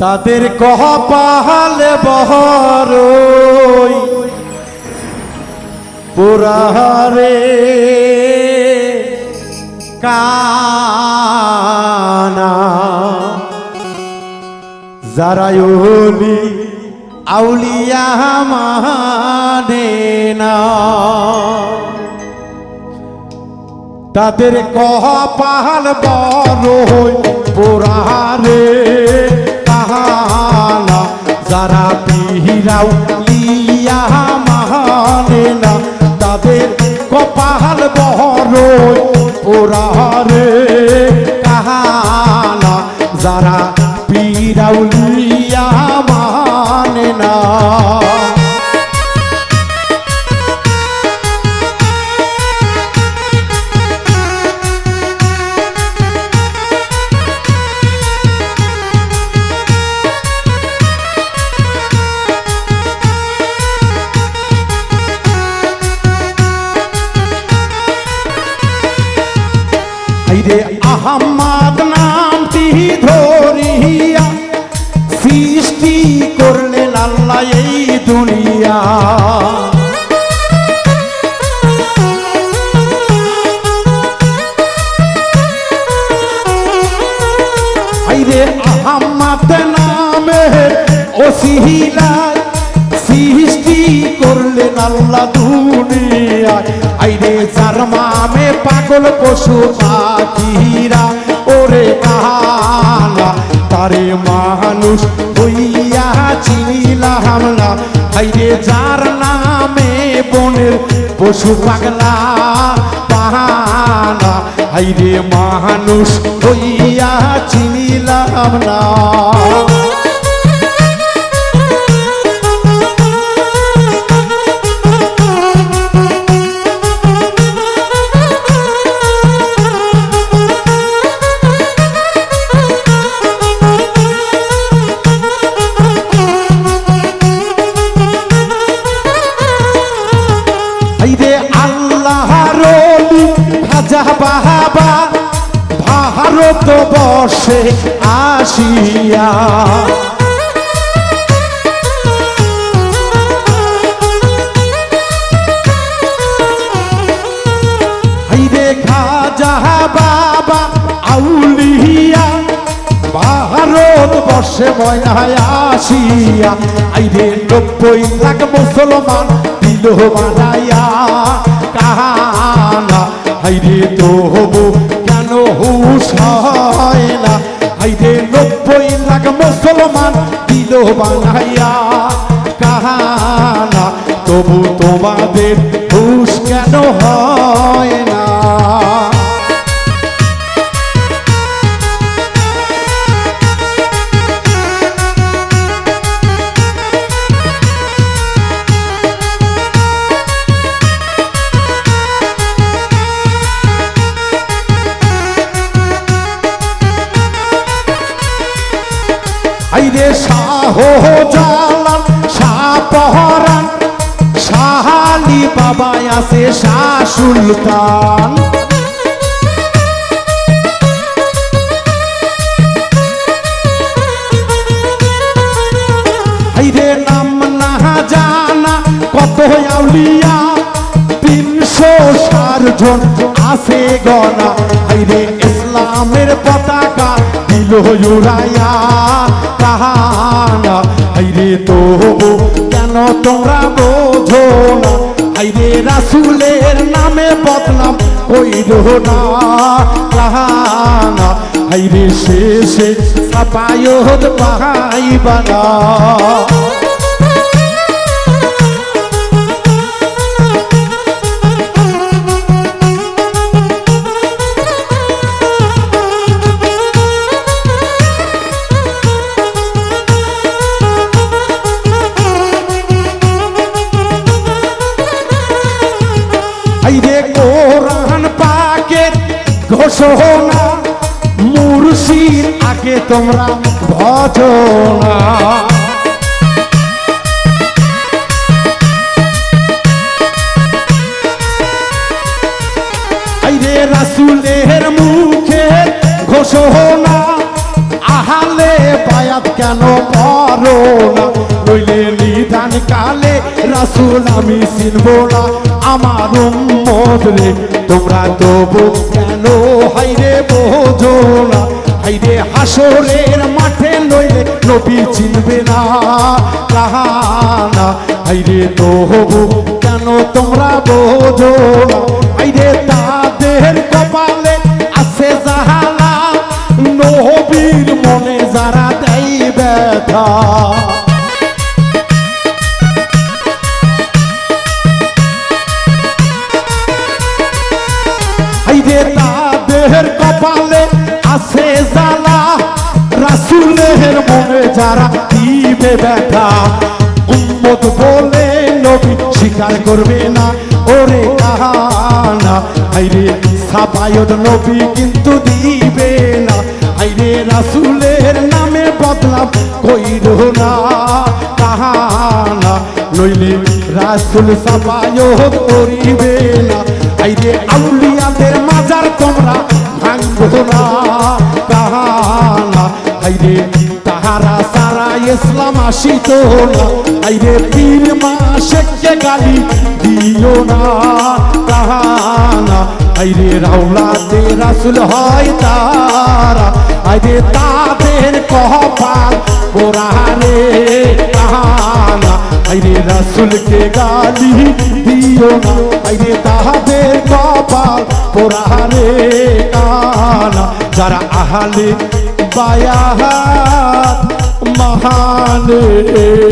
তাদের কহ পাহালে বহরই। পুরারে কানা। যারায়লি আউলিয়া মানে না। তাদের কহ পাহাল বড় পোড়ারে কাহানা যারা পিহিরাও ইয়া মহানা তাদের কপাল বড় পোড়ারে আহম্মদ নামে ওসিহিলায় সৃষ্টি করলেন আল্লাহ দুনিয়ায়। আইরে যার মামে পাগল পশু পাখিরা, ওরে কাহানা তারে মানুষ হইয়া চিনিলাম না আইরে যার নামে বনের পশু পাগলা পাহানা আইরে মানুষ হইয়া চিনিলাম না। আইরে আল্লাহ রলি খাজা বাহাবা ভারত বর্ষে আসিয়া। খাজা বাবা, আউলিয়া, ভারত বর্ষে ময়নায় আসিয়া। আইরে নব্বই লাখ মুসলমান দিল বানাইয়া কাহানা আইরে তো হব কেন হুশ হয় না? আইরে নব্বই লাখ মুসলমান দিল বানাইয়া কাহানা। তবু তোমাদের হুশ কেন হয় জালাল শাহ পহরান শাহালি বাবা আছে সুলতান। নাম তিনশো আছে গনা। ইসলামের পতাকা দিল উড়াইয়া কাহানা আইরে তবু কেন তোমরা বোঝো না? হাইরে রাসুলের নামে বদনাম কইর না। কাহানা আইরে শেষে সাপায়ত পাহাইবানা ঘোষণা মুর্শিদ আগে তোমরা ভজনা। আইরে রাসুলের মুখে ঘোষণা আহ আহালে বায়াত কেন পারো না নইলে নিদান কালে রাসুল আমি চিনব না, আমার উম্মত রে। তোমরা তবু কেন? হাইরে বোঝো না হাইরে হাসরের মাঠে নইলে নবী চিনবে না, কাহানা? হাইরে তবু কেন তোমরা বোঝো না হাইরে তাদের কপালে আছে জাহালা নবীর মনে যারা দেয় ব্যথা। যারা দিবে ব্যথা, উম্মত বলে নবী স্বীকার করবে না। ওরে কাহানা হাইরে সাবায়ত নবী কিন্তু দিবে না। হাইরে রাসুলের নামে বদলাম কইর না। কাহানা, নইলে রাসুল সাবায়ত করিবে না। আইরে আউলিয়াদের মাজার তোমরা ইসলাম আসিত না। আইরে পীর মা শেখকে গালি দিও না, কাহানা। আইরে রাউলাতে রাসুল হয় তারা। আইরে তাদের কপাল কোরআনে, কাহানা। আইরে রাসুলকে গালি দিও না। আইরে তাহাদের কপাল পোড়ারে কানা যারা আহালে বায়াহাত মহানেরা